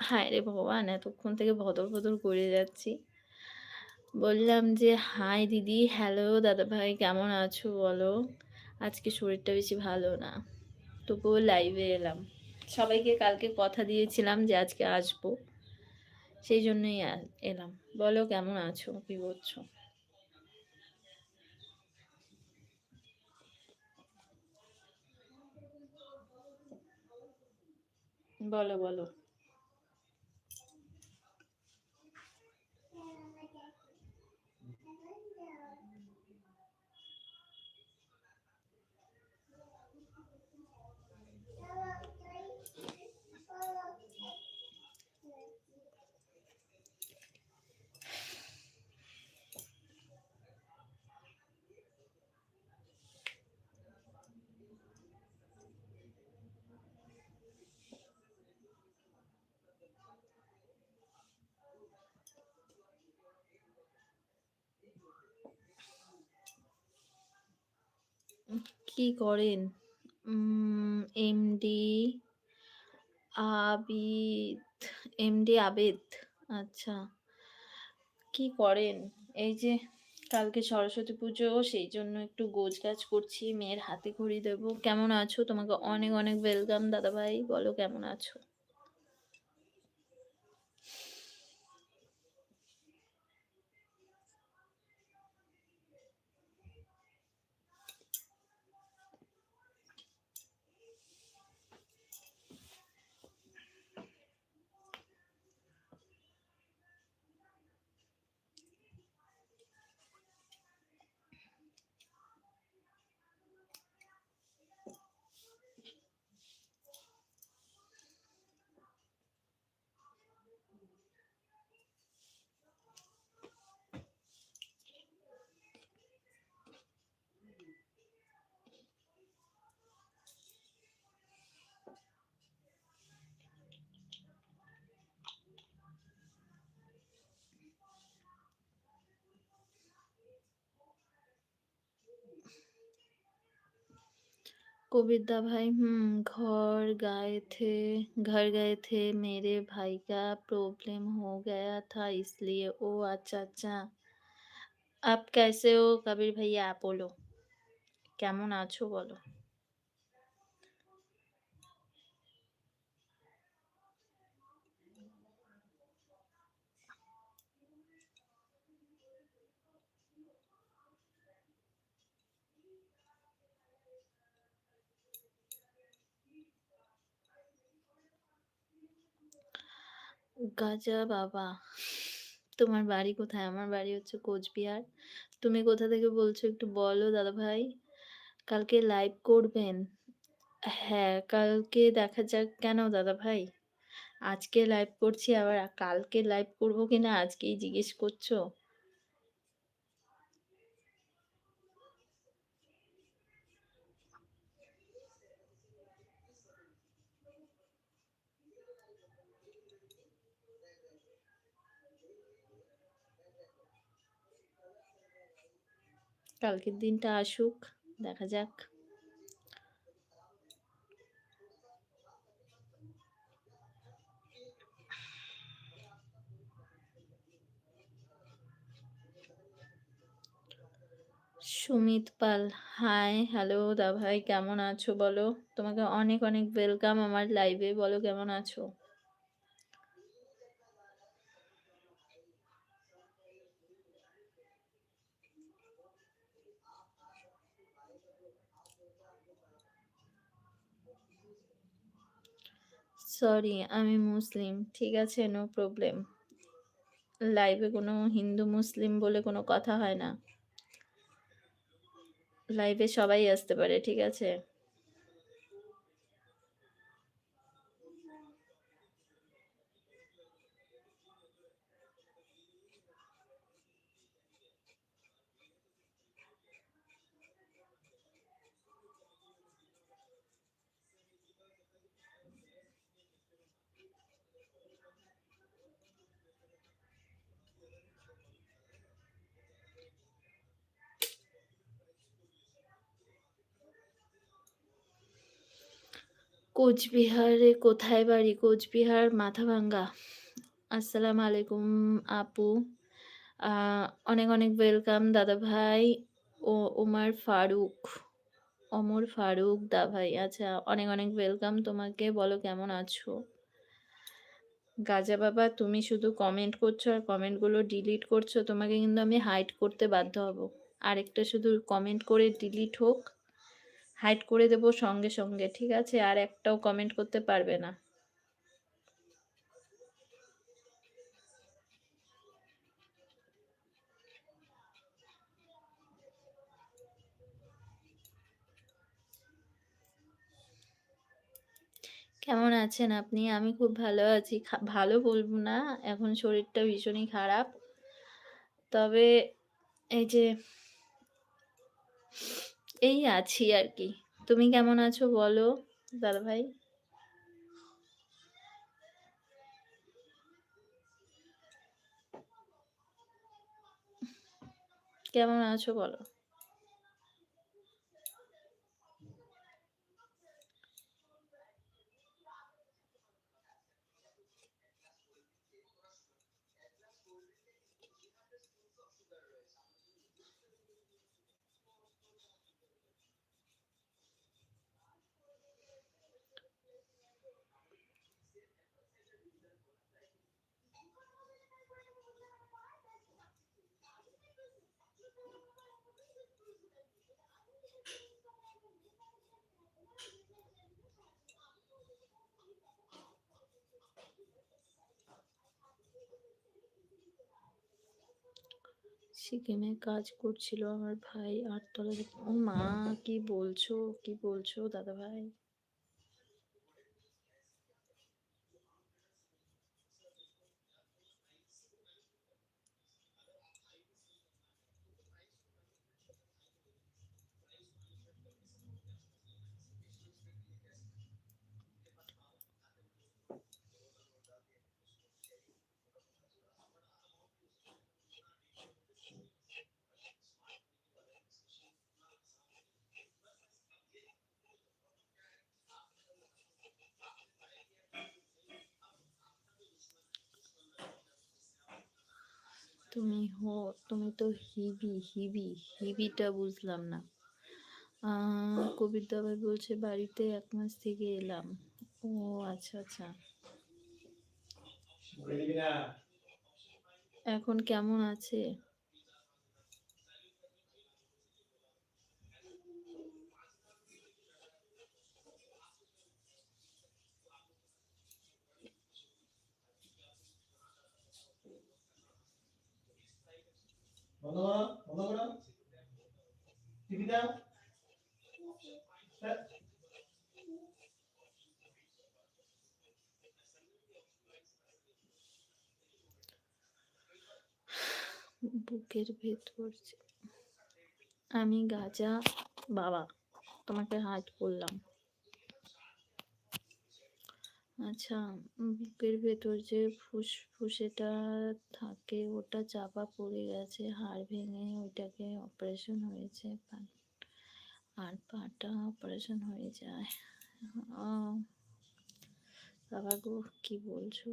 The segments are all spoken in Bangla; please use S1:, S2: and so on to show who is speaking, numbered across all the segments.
S1: হায় রে ভগবান! এতক্ষণ থেকে ভদর, ভদর করে যাচ্ছি। বললাম যে, "হাই দিদি, হ্যালো দাদাভাই কেমন আছো বলো?" আজকে শরীরটা বেশি ভালো না। তবুও লাইভে এলাম। সবাইকে কালকে কথা দিয়েছিলাম যে আজকে আসব। সেই জন্যই এলাম। বলো কেমন আছো? কি করছ? বলো, বলো। কি করেন? MD Abid, MD Abed. আচ্ছা। কি করেন? এই যে কালকে সরস্বতী পুজো, সেই জন্য একটু গোজ গাছ করছি। মেয়ের হাতে ঘড়ি দেবো। কেমন আছো? তোমাকে অনেক, অনেক ওয়েলকাম দাদাভাই। বলো কেমন আছো? कबीर दा भाई हम्म घर गए थे घर गए थे मेरे भाई का प्रॉब्लम हो गया था इसलिए ओ अच्छा अच्छा आप कैसे हो कबीर भैया आप बोलो কেমন আছো বলো গাজা বাবা। তোমার বাড়ি কোথায়? আমার বাড়ি হচ্ছে কোচবিহার। তুমি কোথা থেকে বলছো একটু বলো দাদা ভাই কালকে লাইভ করবেন। হ্যাঁ কালকে দেখা যাক কেন দাদা ভাই আজকে লাইভ করছি, আবার কালকে লাইভ করব কিনা আজকেই জিজ্ঞেস করছ। কালকের দিনটা আসুক, দেখা যাক। সুমিত পাল, হাই, হ্যালো দা ভাই কেমন আছো বলো? তোমাকে অনেক অনেক ওয়েলকাম আমার লাইভে বলো কেমন আছো? সরি আমি মুসলিম, ঠিক আছে নো প্রবলেম লাইভে কোনো হিন্দু মুসলিম বলে কোনো কথা হয় না। লাইভে সবাই আসতে পারে, ঠিক আছে? কোচবিহারে কোথায় বাড়ি? কোচবিহার মাথাভাঙ্গা। আসসালামু আলাইকুম আপু। অনেক, অনেক ওয়েলকাম দাদাভাই ও ওমর ফারুক। অমর ফারুক দা ভাই। আচ্ছা অনেক, অনেক ওয়েলকাম তোমাকে। বলো কেমন আছো? গাজা বাবা তুমি শুধু কমেন্ট করছ আর কমেন্টগুলো ডিলিট করছ। তোমাকে কিন্তু আমি হাইড করতে বাধ্য হব। আরেকটা শুধু কমেন্ট করে ডিলিট হোক। হাইড করে দেব সঙ্গে, সঙ্গে। ঠিক আছে? আর একটাও কমেন্ট করতে পারবে না। কেমন আছেন আপনি? আমি খুব ভালো আছি। ভালো বলব না, এখন শরীরটা ভীষণই খারাপ। তবে এই যে এই আছি আর কি তুমি কেমন আছো বলো দাদা ভাই কেমন আছো বলো? সিকিমে কাজ করছিল আমার ভাই আটতলা ও মা কি বলছো? কি বলছো দাদাভাই? তুমি হো তুমি তো হিবি হিবি হিবিটা বুঝলাম না। কবির দাবাই বলছে বাড়িতে এক মাস থেকে এলাম। ও আচ্ছা আচ্ছা। এখন কেমন আছে?
S2: বন্ধ করো বন্ধ করো। টিভিটা
S1: বুকের ভেতর আমি গাজা বাবা তোমাকে হাইড করলাম। আচ্ছা বুকের ভেতর যে ফুসফুসেটা থাকে ওটা চাপা পড়ে গেছে, হাড় ভেঙে ওইটাকে অপারেশন হয়েছে আর পাটা অপারেশন হয়ে যায়। বাবা গো, কি বলছো?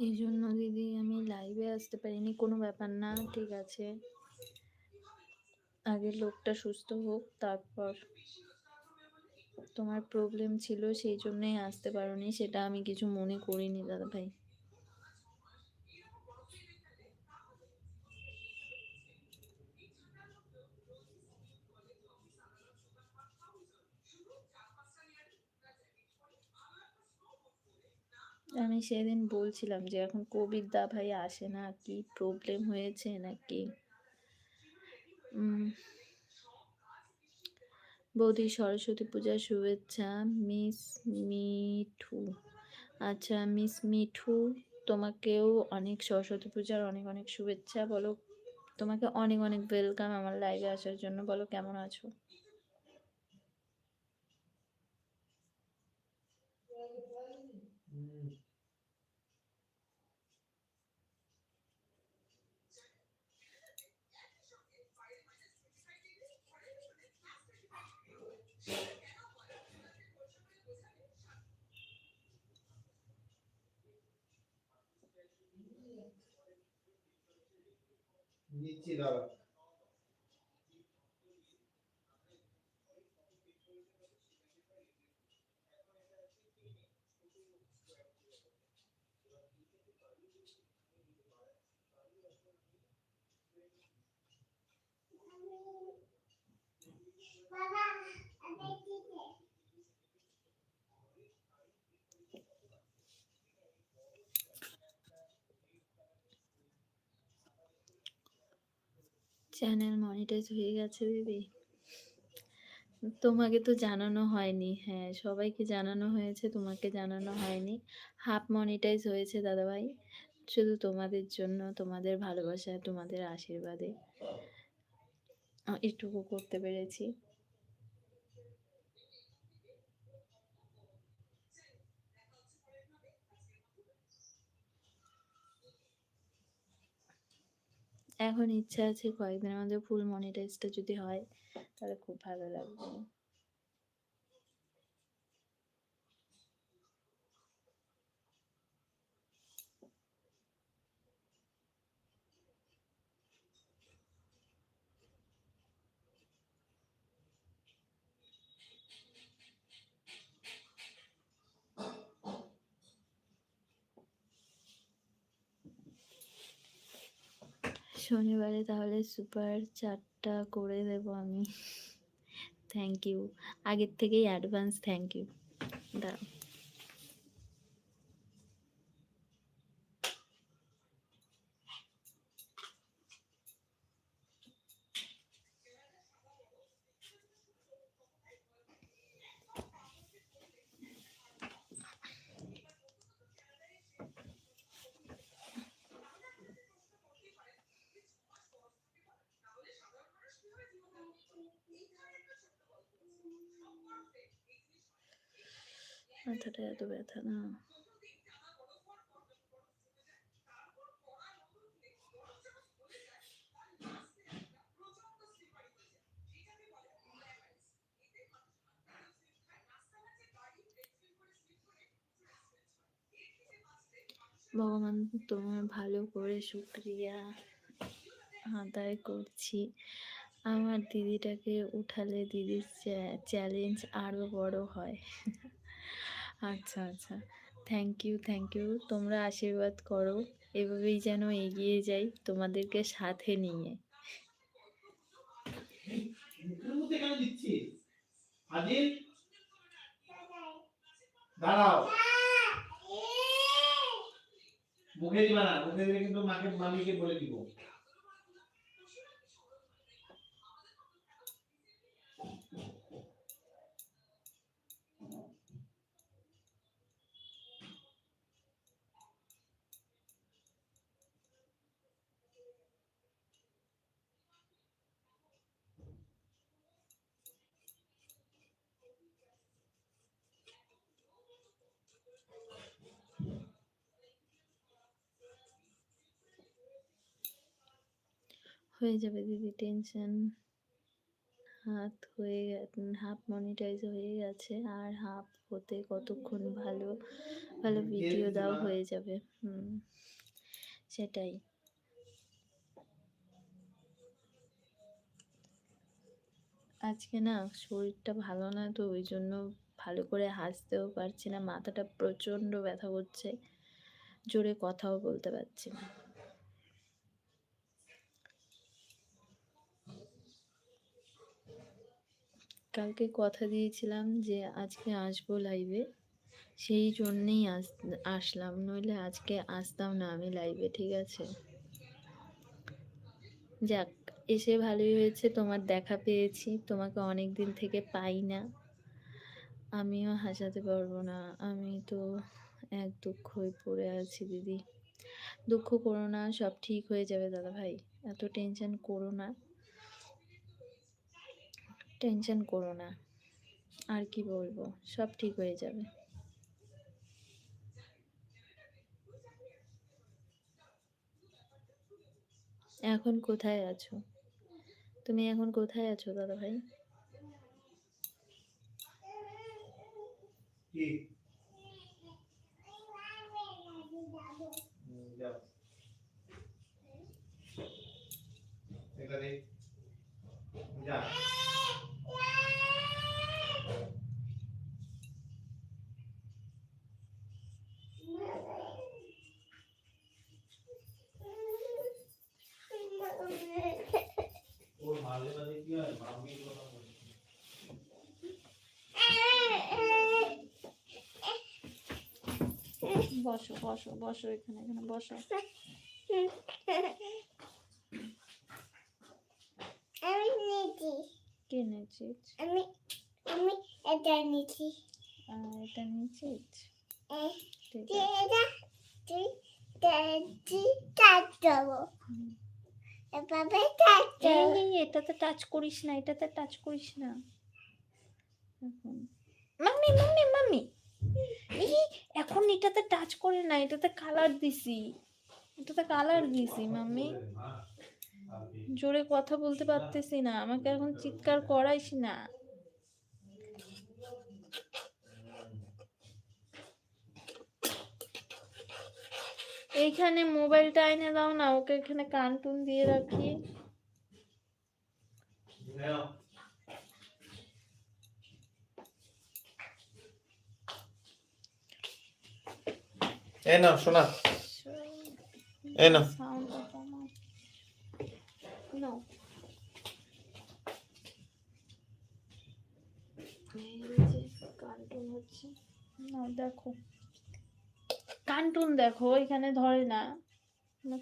S1: এই জন্য দিদি আমি লাইভে আসতে পারিনি, কোনো ব্যাপার না, ঠিক আছে। আগে লোকটা সুস্থ হোক, তারপর তোমার প্রবলেম ছিল সেই জন্যই আসতে পারোনি, সেটা আমি কিছু মনে করিনি দাদা ভাই আমি সেদিন বলছিলাম যে, এখন কোভিড দা ভাই আসে না, কি প্রবলেম হয়েছে নাকি? বৌদি সরস্বতী পূজার শুভেচ্ছা মিস মিঠু। আচ্ছা মিস মিঠু, তোমাকেও অনেক সরস্বতী পূজার অনেক অনেক শুভেচ্ছা। বলো, তোমাকে অনেক অনেক ওয়েলকাম আমার লাইভে আসার জন্য। বলো, কেমন আছো?
S2: 嗯，你记得了。
S1: চ্যানেল মনিটাইজ হয়ে গেছে দিদি। তোমাকে তো জানানো হয়নি হ্যাঁ সবাইকে জানানো হয়েছে, তোমাকে জানানো হয়নি। হাফ মনিটাইজ হয়েছে দাদাভাই, শুধু তোমাদের জন্য, তোমাদের ভালোবাসা, তোমাদের আশীর্বাদে। এটুকু করতে পেরেছি। এখন ইচ্ছা আছে কয়েকদিনের মধ্যে ফুল মনিটাইজটা যদি হয় তাহলে খুব ভালো লাগবে। শনিবারে তাহলে সুপার চারটা করে দেব আমি। থ্যাংক ইউ আগের থেকেই অ্যাডভান্স থ্যাংক ইউ দাঁড়াও। মাথাটা এত ব্যথা না ভগবান তোমার ভালো করে শুক্রিয়া আদায় করছি আমার দিদিটাকে উঠালে দিদির চ্যালেঞ্জ আরও বড় হয় আচ্ছা আচ্ছা। থ্যাংক ইউ থ্যাংক ইউ তোমরা আশীর্বাদ করো। এভাবেই যেন এগিয়ে যাই তোমাদেরকে সাথে নিয়ে।
S2: দাঁড়াও। মুখে দিবা না, মুখে দিলে কিন্তু মাকে, মামিকে বলে দিব।
S1: হয়ে যাবে দিদি টেনশন হাত হয়ে হাফ মনিটাইজ হয়ে গেছে আর হাফ হতে কতক্ষণ ভালো ভালো ভিডিও দাও হয়ে যাবে হুম সেটাই। আজকে না শরীরটা ভালো না তো ওই জন্য ভালো করে হাসতেও পারছি না মাথাটা প্রচণ্ড ব্যথা করছে জোরে কথাও বলতে পারছি না। কালকে কথা দিয়েছিলাম যে, আজকে আসব লাইভে সেই জন্যেই আস, আসলাম। নইলে আজকে আসতাম না আমি লাইভে ঠিক আছে? যাক, এসে ভালোই হয়েছে। তোমার দেখা পেয়েছি। তোমাকে অনেক দিন থেকে পাই না। আমিও হাসাতে পারব না। আমি তো এক দুঃখই পড়ে আছি, দিদি। দুঃখ করো না, সব ঠিক হয়ে যাবে দাদা ভাই এত টেনশন করো না। টেনশন করো না। আর কি বলব? সব ঠিক হয়ে যাবে। এখন কোথায় আছো? তুমি এখন কোথায় আছো, দাদা ভাই
S2: ওর মারলে মানে কি হয় মাম্মি কথা বলে
S1: বসো বসো বসো এখানে এখানে বসো।
S3: আমি নিয়েছি।
S1: কে নিয়েছিস?
S3: আমি আমি এটা নিয়েছি।
S1: এটা নিয়েছিস?
S3: এই
S1: ঠিক আছে।
S3: তুই তুই দেবো।
S1: হুম।
S3: এভাবে টাচ
S1: এই এটাতে টাচ করিস না এটাতে টাচ করিস না। এখন। Mummy mummy mummy. এই এখন এটাতে টাচ করে না এটাতে কালার দিছি। এটাতে কালার দিছি মাম্মি। জোরে কথা বলতে পারতেছি না আমাকে এখন চিৎকার করাইস না। এইখানে মোবাইলটা এনে দাও না ওকে এখানে কার্টুন দিয়ে রাখি।
S2: নাও। শোনা
S1: কার্টুন হচ্ছে। না দেখো। কার্টুন দেখো, এখানে ধরে না।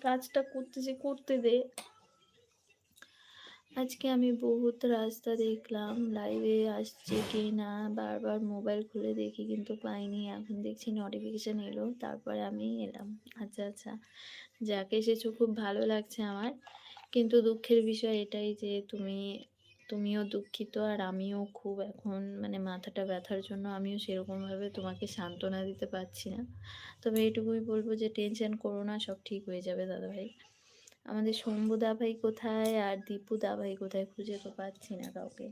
S1: কাজটা করতেছে, করতে দে। আজকে আমি বহুত রাস্তা দেখলাম লাইভে আসছে কি না বারবার মোবাইল খুলে দেখি কিন্তু পাইনি, এখন দেখছি নোটিফিকেশন এলো, তারপরে আমি এলাম। আচ্ছা আচ্ছা যাকে, এসেছ, খুব ভালো লাগছে আমার। কিন্তু দুঃখের বিষয় এটাই যে তুমি তুমিও দুঃখিত আর আমিও খুব এখন মানে মাথাটা ব্যথার জন্য আমিও সেরকমভাবে তোমাকে সান্ত্বনা দিতে পারছি না। তবে এটুকুই বলব যে টেনশন করো না, সব ঠিক হয়ে যাবে দাদা ভাই আমাদের শম্ভু দা ভাই কোথায় আর দীপু দা ভাই কোথায় খুঁজে তো পাচ্ছি না কাউকে।